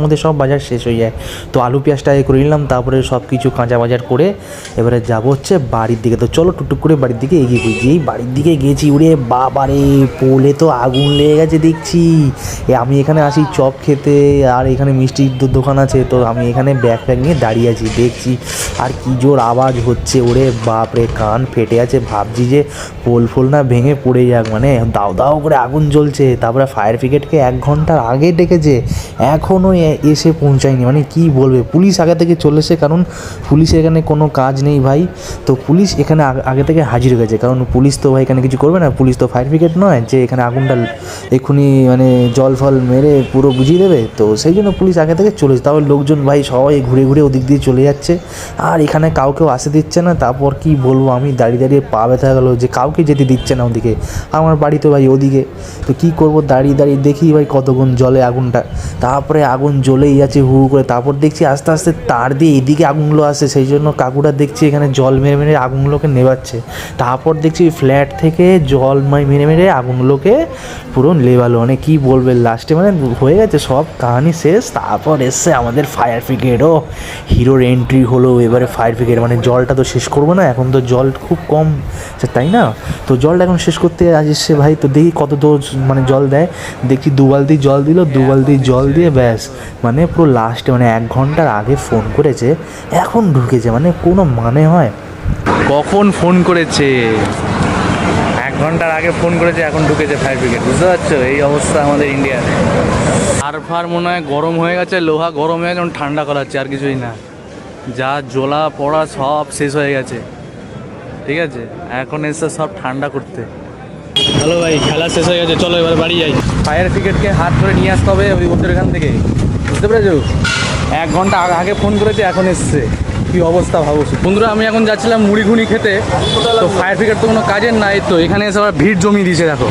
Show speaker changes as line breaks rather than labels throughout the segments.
মধ্যে সব বাজার শেষ হয়ে যায়। তো আলু পেঁয়াজটা এ করে নিলাম, তারপরে সব কিছু কাঁচা বাজার করে এবারে যাব হচ্ছে বাড়ির দিকে। তো চলো টুকটুক করে বাড়ির দিকে এগিয়ে পড়ি। যেই বাড়ির দিকে গেছি উড়ে বাবারে, পোলে তো আগুন লেগে গেছে দেখছি। এ আমি এখানে আসি চপ খেতে, আর এখানে মিষ্টির দোকান আছে, তো আমি এখানে ব্যাগ ফ্যাগ নিয়ে দাঁড়িয়ে আছি, দেখছি। আর কি জোর আওয়াজ হচ্ছে, ওরে বাপরে, কান ফেটে আছে, ভাবছি যে পোল ফোল না ভেঙে পড়ে যাক মানে দাও দাও করে আগুন জ্বলছে। তারপরে ফায়ার ব্রিগেডকে এক ঘণ্টার আগে ডেকেছে এখনও এসে পৌঁছায়নি। মানে কি বলবে? পুলিশ আগে থেকে চলে এসে কারণ পুলিশের এখানে কোনো কাজ নেই ভাই। তো পুলিশ এখানে আগে- থেকে হাজির হয়ে গেছে। কারণ পুলিশ তো ভাই এখানে কিছু করবে না। পুলিশ তো ফায়ার ব্রিগেড নয় যে এখানে আগুনটা এক্ষুনি মানে জল ফল মেরে পুরো বুঝিয়ে দেবে। তো সেই জন্য পুলিশ আগে থেকে চলে এসেছে। তারপর লোকজন ভাই সবাই ঘুরে ঘুরে ওদিক দিয়ে চলে যাচ্ছে। আর এখানে কাউকেও আসে দিচ্ছে না। তারপর কি বলব? আমি দাঁড়িয়ে দাঁড়িয়ে পা ব্যথা গেলো যে কাউকে যেতে দিচ্ছে না ওদিকে। আমার বাড়ি তো ভাই ওদিকে। তো কি করব? দাঁড়িয়ে দাঁড়িয়ে দেখি ভাই কতক্ষণ জলে আগুনটা। তারপরে আগুন জ্বলেই যাচ্ছে হু করে। তারপর দেখছি আস্তে আস্তে তার দিয়ে এদিকে আগুনগুলো আসে সেই জন্য কাকুটা দেখছি এখানে জল মেরে মেরে আগুনগুলোকে নেবাচ্ছে তারপর দেখছি ফ্ল্যাট থেকে জল মেরে মেরে আগুনগুলোকে পুরো লেবালো মানে কী বলবে লাস্টে মানে হয়ে গেছে সব কাহানি শেষ। তারপর এসছে আমাদের ফায়ার ব্রিগেডও হিরোর এন্ট্রি হলো এবারে ফায়ার ব্রিগেড মানে জলটা তো শেষ করব না এখন তো জল খুব কম আচ্ছা, তাই না? তো জলটা এখন শেষ করতে আজ এসছে ভাই তো দেখি কত তো মানে জল দেয়। দেখছি দু বালতি জল দিল দু বালতি জল দিয়ে ব্যাস। মানে পুরো লাস্টে মানে এক ঘণ্টার আগে ফোন করেছে এখন ঢুকেছে মানে কোনো মানে হয়।
কখন ফোন করেছে? এক ঘণ্টার আগে ফোন করেছে এখন ঢুকেছে ফায়ার ব্রিগেড বুঝতে পারছ? এই অবস্থা আমাদের ইন্ডিয়ার আর ফার মনে হয় গরম হয়ে গেছে লোহা গরম হয়ে গেছে ঠান্ডা করাচ্ছে আর কিছুই না। যা জোলা পড়া সব শেষ হয়ে গেছে। ঠিক আছে? এখন এসে সব ঠান্ডা করতে। হ্যালো ভাই খেলা শেষ হয়ে গেছে চলো এবার বাড়ি যাই। ফায়ার ব্রিগেডকে হাত ধরে নিয়ে আসতে হবে ওই ওদের এখান থেকে। বুঝতে পেরেছ? এক ঘণ্টা আগে- ফোন করেছে এখন এসছে। কি অবস্থা ভাবো বন্ধুরা আমি এখন যাচ্ছিলাম মুড়ি ঘুনি খেতে। তো ফায়ার ব্রিগেড তো কোনো কাজের নাই তো এখানে এসে আবার ভিড় জমিয়ে দিয়েছে দেখো।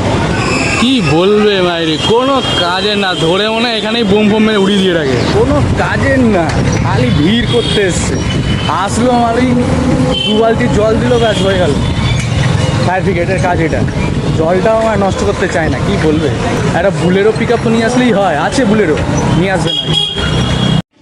কি বলবে মাইরি কোনো কাজের না ধরে মনে হয় এখানেই বোম ফোম মেরে উড়িয়ে দিয়ে রাখে। কোনো কাজের না খালি ভিড় করতে এসছে। আসলো ওই দু বালতি জল দিল গাছ হয়ে গেল। ফায়ার ব্রিগেডের কাজ এটা। জলটাও আমার নষ্ট করতে চায় না, কি বলবে? একটা বুলেরো পিক আপ তো নিয়ে আসলেই হয়, আছে বুলেরো, নিয়ে আসবে না।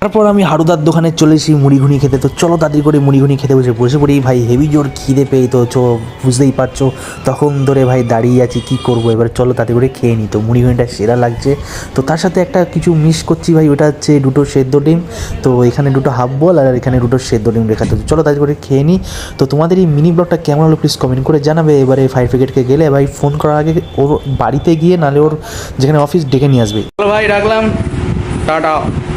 তারপর আমি হারুদার দোকানে চলে এসেছি মুড়িঘুনি খেতে। তো চলো তাড়াতাড়ি করে মুড়িঘুনি খেতে বসে বসে পড়ি। ভাই হেভি জোর খিদে পেয়ে তো, চো, বুঝতেই পারছ। তখন ধরে ভাই দাঁড়িয়ে আছি, কী করব? এবার চলো তাড়াতাড়ি করে খেয়ে নিই তো মুড়িঘুনিটা সেরা লাগছে। তো তার সাথে একটা কিছু মিস করছি ভাই, ওটা হচ্ছে দুটো সেদ্ধ ডিম। তো এখানে দুটো হাফ বল আর এখানে দুটো সেদ্ধ ডিম রেখা। তো চলো তাড়াতাড়ি করে খেয়ে নিই তো তোমাদের এই মিনি ব্লগটা কেমন হলো প্লিজ কমেন্ট করে জানাবে। এবারে ফায়ার ব্রিগেডকে গেলে ভাই ফোন করার আগে ওর বাড়িতে গিয়ে নালে ওর যেখানে অফিস ডেকে নিয়ে আসবে।
ভাই, রাখলাম। টাটা।